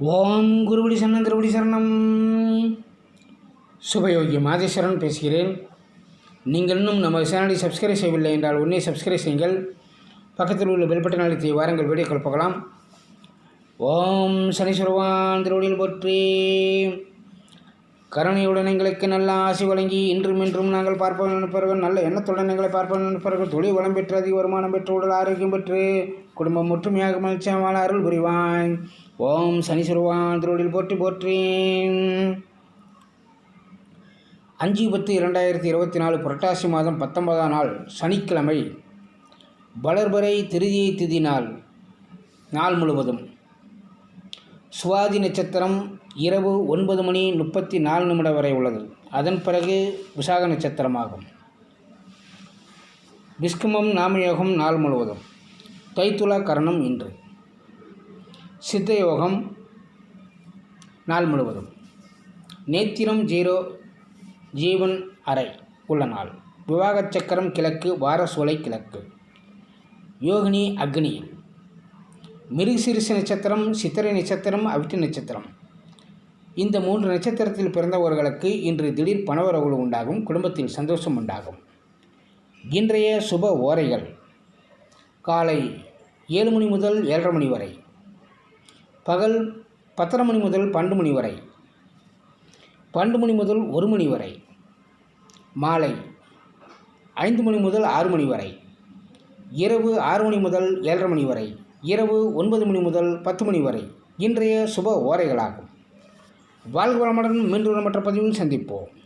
ஓம் குருபடி சரணம் திருவடி சரணம். சுபயோகி மாதேஸ்வரன் பேசுகிறேன். நீங்கள் இன்னும் நம்ம சேனலை சப்ஸ்கிரைப் செய்யவில்லை என்றால் உடனே சப்ஸ்கிரைப் செய்யுங்கள். பக்கத்தில் உள்ள பெல்பட்டன் அழுத்தி வாரங்கள் வீடியோக்கள் பார்க்கலாம். ஓம் சனீஸ்வரவான் திருவடியில் போற்றி. கருணையுடன் எங்களுக்கு நல்ல ஆசை வழங்கி இன்றும் இன்றும் நாங்கள் பார்ப்பவன் நினைப்பவர்கள் நல்ல எண்ணத்துடன் எங்களை பார்ப்பவன் நினைப்பவர்கள் தொழில் வளம் பெற்று அதிக வருமானம் பெற்று உடல் ஆரோக்கியம் பெற்று குடும்பம் ஒற்றுமையாக மகிழ்ச்சியாக வாழ அருள் புரிவாய். ஓம் சனீஸ்வரவான் திருவடியில் போற்றி போற்றேன். அஞ்சு பத்து இரண்டாயிரத்தி இருபத்தி நாலு புரட்டாசி மாதம் பத்தொன்பதாம் நாள் சனிக்கிழமை வளர்பறை திருதியை திதி நாள் நாள் முழுவதும். சுவாதி நட்சத்திரம் இரவு ஒன்பது மணி முப்பத்தி நாலு நிமிடம் வரை உள்ளது. அதன் பிறகு விசாக நட்சத்திரமாகும். விஸ்குமம் நாமயோகம் நாள் முழுவதும். தைத்துலா கரணம் இன்று. சித்த யோகம் நாள் முழுவதும். நேத்திரம் ஜீரோ ஜீவன் அறை உள்ள நாள். விவாகச் சக்கரம் கிழக்கு வாரசோலை கிழக்கு. யோகினி அக்னியில். மிருகசீரிச நட்சத்திரம் சித்திரை நட்சத்திரம் அவிட்டு நட்சத்திரம். இந்த மூன்று நட்சத்திரத்தில் பிறந்தவர்களுக்கு இன்று திடீர் பணவரவு உண்டாகும் குடும்பத்தில் சந்தோஷம் உண்டாகும். இன்றைய சுப ஓரைகள். காலை ஏழு மணி முதல் ஏழரை மணி வரை. பகல் பத்தரை மணி முதல் பன்னெண்டு மணி வரை. பன்னெண்டு மணி முதல் ஒரு மணி வரை. மாலை ஐந்து மணி முதல் ஆறு மணி வரை. இரவு ஆறு மணி முதல் ஏழரை மணி வரை. இரவு ஒன்பது மணி முதல் பத்து மணி வரை. இன்றைய சுப ஓரைகளாகும். வாழ்க வளமுடன் மீண்டும் மற்ற பதிவில் சந்திப்போம்.